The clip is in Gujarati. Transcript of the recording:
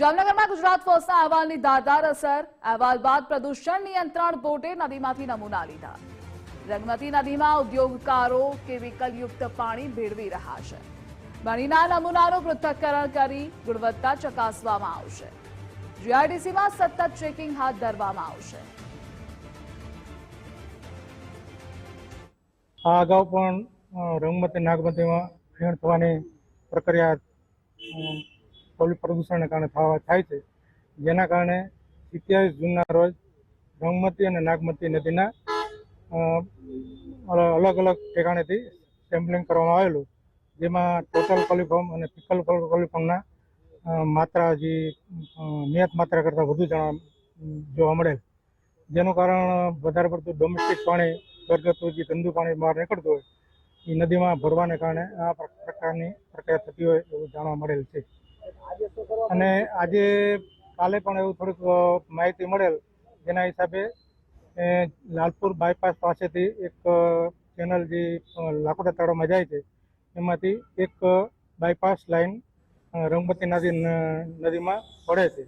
જામનગરમાં ગુજરાત ફર્સ્ટના અહેવાલની ધારદાર અસર. અહેવાલ બાદ પ્રદૂષણ નિયંત્રણ બોર્ડે નદીમાંથી નમૂના લીધા. રંગમતી નદીમાં ઉદ્યોગકારો કેમિકલયુક્ત પાણી ભેળવી રહ્યા છે. પાણીના નમૂનાનું પૃથ્થકરણ કરી ગુણવત્તા ચકાસવામાં આવશે. જીઆઈડીસીમાં સતત ચેકિંગ હાથ ધરવામાં આવશે. આ અગાઉ પણ રંગમતી નાગમતીમાં ફેણ થવાની પ્રક્રિયા પ્રદૂષણને કારણે થવા થાય છે. જેના કારણે સિત્યાવીસ જૂનના રોજ રંગમતી અને નાગમતી નદીના અલગ અલગ ઠેકાણેથી સેમ્પલિંગ કરવામાં આવેલું. જેમાં ટોટલ કોલિફોર્મ અને પિકલ કોલિફોર્મના માત્રા હજી નિયત માત્રા કરતાં વધુ જણા જોવા મળેલ. જેનું કારણ વધારે પડતું ડોમેસ્ટિક પાણી, ઘરગથ્થુ જે ગંદુ પાણી બહાર નીકળતું હોય, એ નદીમાં ભરવાને કારણે આ પ્રકારની પ્રક્રિયા થતી હોય એવું જાણવા મળેલ છે. અને આજે કાલે પણ એવું થોડીક માહિતી મળેલ. જેના હિસાબે લાલપુર બાયપાસ પાસેથી એક ચેનલ જે લાકોટા લાકુડા તળાવમાં જાય છે એમાંથી એક બાયપાસ લાઈન અ, રંગમતી નદી નદીમાં પડે છે.